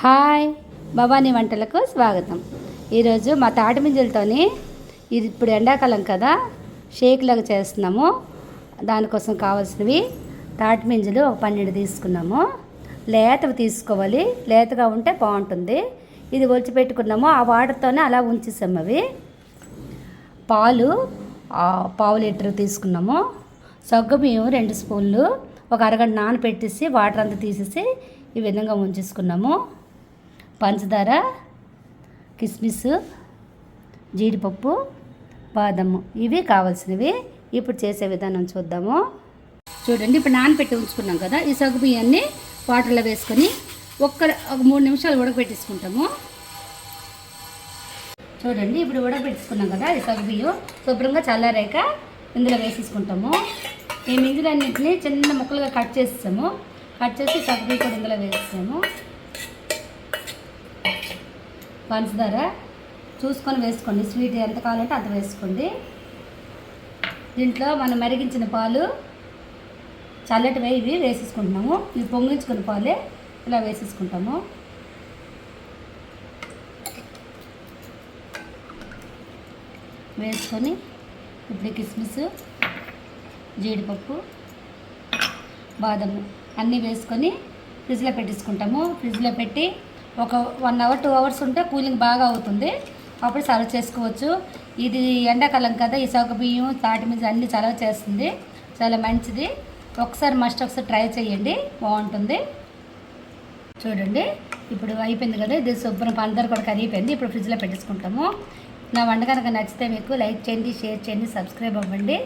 Hi Bhavani వంటలకు స్వాగతం. ఈరోజు మా తాటి మింజలతోని ఇది ఇప్పుడు ఎండాకాలం కదా షేక్ లాగా చేస్తున్నాము. దానికోసం కావాల్సినవి తాటి మింజలు ఒక పన్నెండు తీసుకున్నాము. లేతవి తీసుకోవాలి. లేతగా ఉంటే బాగుంటుంది. ఇది ఒలిచి పెట్టుకున్నాము ఆ వాటర్తోనే అలా ఉంచేసాము అవి. పాలు పావు లీటర్ తీసుకున్నాము. సగ్గుబియ్యం రెండు స్పూన్లు. ఒక అరగంట నానబెట్టేసి వాటర్ అంతా తీసేసి ఈ విధంగా ఉంచేసుకున్నాము. పంచదార కిస్మిస్ జీడిపప్పు బాదము. ఇవి కావాల్సినవి ఇప్పుడు చేసే విధానం చూద్దాము. చూడండి ఇప్పుడు నానబెట్టి ఉంచుకున్నాం కదా. ఈ సగ్గుబియ్యాన్ని వాటర్లో వేసుకొని ఒక్క ఒక మూడు నిమిషాలు ఉడకబెట్టేసుకుంటాము. చూడండి ఇప్పుడు ఉడకబెట్టుకున్నాం కదా ఈ సగ్గు బియ్యం. శుభ్రంగా చల్లారాక ఇందులో వేసేసుకుంటాము. ఈ మింజులన్నింటినీ చిన్న ముక్కలుగా కట్ చేస్తాము కట్ చేసి సగ్గుబియ్యం కూడా ఇందులో వేసేసాము. పంచదార చూసుకొని వేసుకోండి. స్వీట్ ఎంత కావాలంటే అంత వేసుకోండి. దీంట్లో మనం మరిగించిన పాలు చల్లటివే ఇవి వేసేసుకుంటున్నాము. ఇవి పొంగించుకున్న పాలే ఇలా వేసేసుకుంటాము. వేసుకొని ఇప్పుడు కిస్మిస్ జీడిపప్పు బాదము అన్నీ వేసుకొని ఫ్రిడ్జ్లో పెట్టేసుకుంటాము. ఫ్రిడ్జ్లో పెట్టి ఒక వన్ అవర్ టూ అవర్స్ ఉంటే కూలింగ్ బాగా అవుతుంది. అప్పుడు సర్వ్ చేసుకోవచ్చు. ఇది ఎండాకాలం కదా ఈ బియ్యం తాటి మీద అన్ని చలవ చేస్తుంది. చాలా మంచిది. ఒకసారి మస్ట్ ఒకసారి ట్రై చేయండి. బాగుంటుంది. చూడండి. ఇప్పుడు అయిపోయింది కదా ఇది శుభ్రం అందరు కూడా కరిగిపోయింది. ఇప్పుడు ఫ్రిడ్జ్లో పెట్టేసుకుంటాము. నా వంట కనుక నచ్చితే మీకు లైక్ చేయండి షేర్ చేయండి సబ్స్క్రైబ్ అవ్వండి.